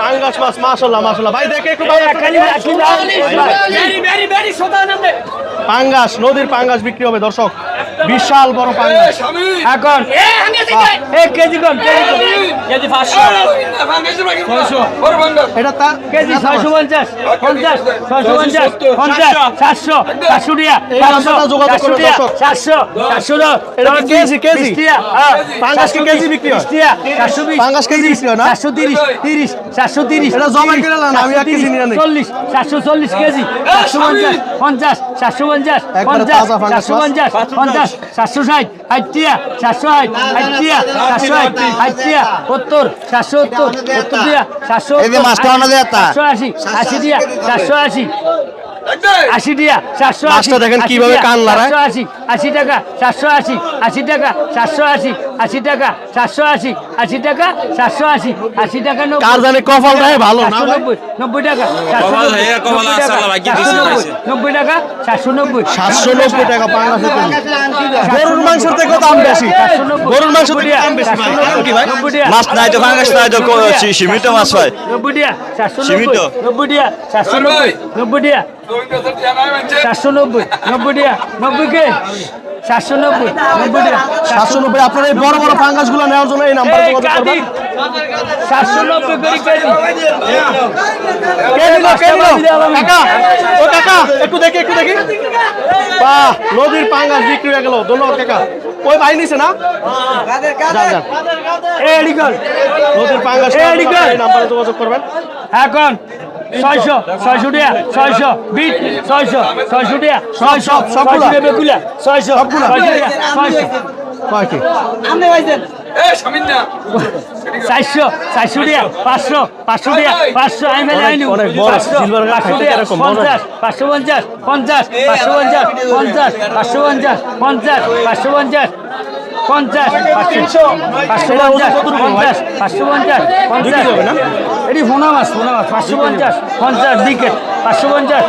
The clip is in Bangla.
পাঙ্গাস মাছ মাশাল্লাহ মাশাল্লাহ ভাই দেখে একটু পাঙ্গাস নদীর পাঙ্গাস বিক্রি হবে দর্শক। বিশাল বড় পাঙ্গাস এখন এক কেজি কম কেজি পাঁচশো। এটা তা কেজি ছয়শো পঞ্চাশ। পঞ্চাশ। ছয়শো পঞ্চাশ পঞ্চাশ সাতশো। সাতশো টিয়া এই নাম্বারটা যোগাযোগ করুন, দর্শক। সাতশো সাতশো এটা কি কেজি, কেজি? হ্যাঁ। পাঙ্গাস কি কেজি বিক্রি হয়? সাতশো বিশ পাঙ্গাস কেজি বিক্রি হয় না? সাতশো তিরিশ তিরিশ সাতশো তিরিশ এটা জমাই করে নেন, আমি এক কেজি নিয়ে নেই। চল্লিশ সাতশো চল্লিশ কেজি সাতশো পঞ্চাশ পঞ্চাশ সাতশো পঞ্চাশ পঞ্চাশ সাতশো পঞ্চাশ পঞ্চাশ সাতশো ষাট ষাটটিয়া সাতশো ষাট ষাটটিয়া সাতশো ষাট ষাটটিয়া সত্তর সাতশো সত্তর সত্তর দিয়া সাতশো। সাতশো আশি আশি দিয়া সাতশো আশি আশি দিয়া সাতশো আশি দেখেন কীভাবে কান আশি আশি টাকা সাতশো আশি আশি টাকা সাতশো আশি আশি টাকা সাতশো আশি আশি টাকা সাতশো আশি আশি টাকা নব্বই। কার জানে ভালো না? সাতশো ভাই? নব্বই নব্বই টাকা কপাল নব্বই, কপাল টাকা, সাতশো নব্বই, টাকা সাতশো নব্বই। নব্বই টাকা গরুর মাংসের থেকে দাম বেশি। নব্বই, গরুর মাংস মাছ নাই তো নাই তো সীমিত মাছ হয়। নব্বই সাতশো সীমিত। নব্বই, নব্বই সাতশো নব্বই, নব্বই সাতশো নব্বই নব্বই টাকা, নব্বই কে? আপনার এই বড় বড় নেওয়ার জন্য এই নাম্বারে এই যোগাযোগ করবেন। কাদির, সাতশো নব্বই করে কেজি। কে দিল কে দিল কাকা ও কাকা একটু দেখি একটু দেখি। বাহ নদীর পাঙ্গাস বিক্রি হয়ে গেল। ধন্যবাদ কাকা। ওই ভাই নিছে না? যান যান এডি কর নদীর পাঙ্গাস। এই নাম্বারে যোগাযোগ করবেন। এখন ছয়শো ছয়শো টাকা ছয়শো। বিট ছয়শো ছয়শো টাকা ছয়শো। সবগুলা? ছয়শো বেগুলা ছয়শো সবগুলা? ছয়শো ছয়শো। চারশো চারশো টাকা পাঁচশো পাঁচশো টাকা পাঁচশো আমি মেলে আইনু। পাঁচশো। পঞ্চাশ পাঁচশো পঞ্চাশ পঞ্চাশ পাঁচশো পঞ্চাশ পঞ্চাশ পাঁচশো পঞ্চাশ পঞ্চাশ পাঁচশো পঞ্চাশ পঞ্চাশ পাঁচশো পঞ্চাশ পঞ্চাশ পাঁচশো পঞ্চাশ পঞ্চাশ? এটি ফোনা মাছ ফোনা মাছ পাঁচশো পঞ্চাশ পঞ্চাশ দিকে পাঁচশো পঞ্চাশ।